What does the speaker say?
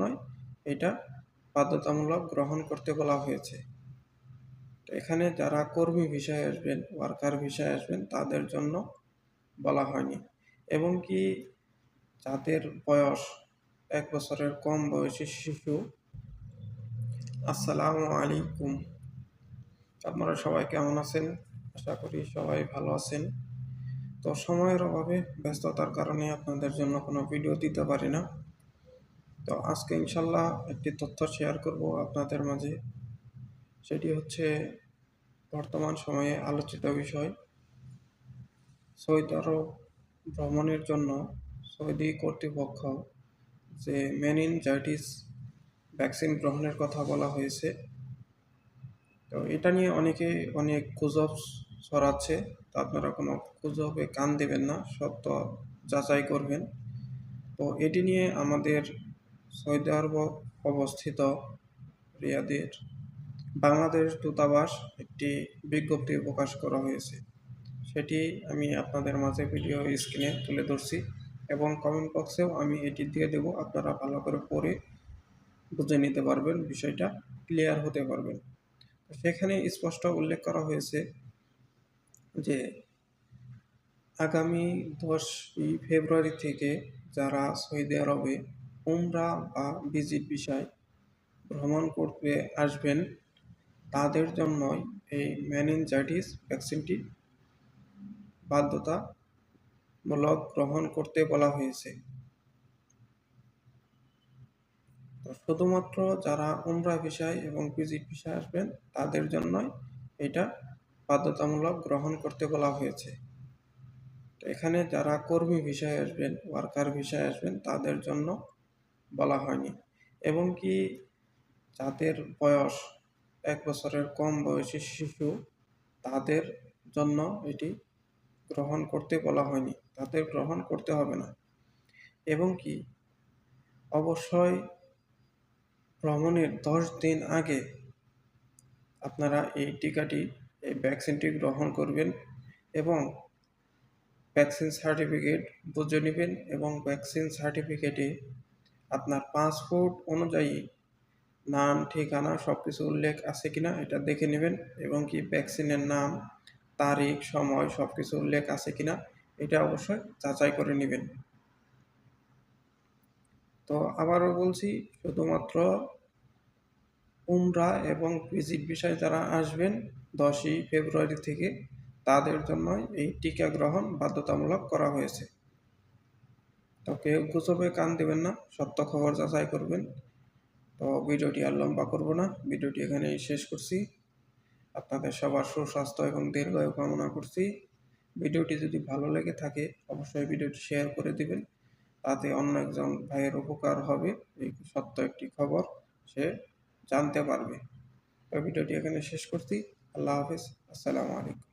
জন্যই এটা বাধ্যতামূলক গ্রহণ করতে বলা হয়েছে। এখানে যারা কর্মী ভিসায় আসবেন, ওয়ার্কার ভিসায় আসবেন, তাদের জন্য বলা হয়নি। এবং কি যাদের বয়স এক বছরের কম বয়সী শিশু, আসসালামু আলাইকুম। আপনারা সবাই কেমন আছেন? আশা করি সবাই ভালো আছেন। তো সময়ের অভাবে ব্যস্ততার কারণে আপনাদের জন্য কোনো ভিডিও দিতে পারি না। তো আজকে ইনশাল্লাহ একটি তথ্য শেয়ার করব আপনাদের মাঝে। সেটি হচ্ছে, বর্তমান সময়ে আলোচিত বিষয় সৌদি আরব ভ্রমণের জন্য সৌদি কর্তৃপক্ষ যে মেনিনজাইটিস ভ্যাকসিন গ্রহণের কথা বলা হয়েছে। তো এটা নিয়ে অনেকে অনেক গুজব ছড়াচ্ছে, তো আপনারা কোনো গুজবে কান দেবেন না সত্য যাচাই করবেন। তো এটি নিয়ে আমাদের সৌদি আরব অবস্থিত রিয়াদের। বাংলাদেশ দূতাবাস একটি বিজ্ঞপ্তি প্রকাশ করা হয়েছে। সেটি আমি আপনাদের মাঝে ভিডিও স্ক্রিনে তুলে ধরছি এবং কমেন্ট বক্সেও আমি এটি দিয়ে দেব। আপনারা ভালো করে পড়ে বুঝে নিতে পারবেন, বিষয়টা ক্লিয়ার হতে পারবেন। সেখানে স্পষ্ট উল্লেখ করা হয়েছে যে, আগামী দশই ফেব্রুয়ারি থেকে যারা সৌদি আরবে উমরা বা ভিজিট বিষয় ভ্রমণ করতে আসবেন, তাদের জন্যই এই ম্যানিনজাইটিস ভ্যাকসিনটি বাধ্যতামূলক গ্রহণ করতে বলা হয়েছে। শুধুমাত্র যারা উমরা বিষয় এবং ভিজিট বিষয় আসবেন, তাদের জন্যই এটা বাধ্যতামূলক গ্রহণ করতে বলা হয়েছে। এখানে যারা কর্মী বিষয়ে আসবেন, ওয়ার্কার বিষয়ে আসবেন, তাদের জন্য বলা হয়নি। এবং কি যাদের বয়স এক বছরের কম বয়সী শিশু, তাদের জন্য এটি গ্রহণ করতে বলা হয়নি। তাদের গ্রহণ করতে হবে না। এবং কি অবশ্যই ভ্রমণের দশ দিন আগে আপনারা এই টিকাটি, এই ভ্যাকসিনটি গ্রহণ করবেন এবং ভ্যাকসিন সার্টিফিকেট বুঝে নেবেন এবং ভ্যাকসিন সার্টিফিকেটে আপনার পাসপোর্ট অনুযায়ী নাম, ঠিকানা সব কিছু উল্লেখ আছে কিনা এটা দেখে নেবেন এবং কি ভ্যাকসিনের নাম, তারিখ, সময় সব কিছু উল্লেখ আছে কিনা এটা অবশ্যই যাচাই করে নেবেন। তো আবারও বলছি, শুধুমাত্র উমরা এবং ভিজিট বিষয় যারা আসবেন, দশই ফেব্রুয়ারি থেকে তাদের জন্যই এই টিকা গ্রহণ বাধ্যতামূলক করা হয়েছে। তো কেউ গুজবে কান দেবেন না, সত্য খবর যাচাই করবেন। তো ভিডিওটি আর লম্বা করব না, ভিডিওটি এখানেই শেষ করছি। আপনাদের সবার সুস্বাস্থ্য এবং দীর্ঘায়ু কামনা করছি। ভিডিওটি যদি ভালো লেগে থাকে, অবশ্যই ভিডিওটি শেয়ার করে দিবেন। তাতে অন্য একজন ভাইয়ের উপকার হবে, এই সত্য একটি খবর, সে জানতে পারবে। তো ভিডিওটি এখানে শেষ করছি। আল্লাহ হাফিজ, আসসালামু আলাইকুম।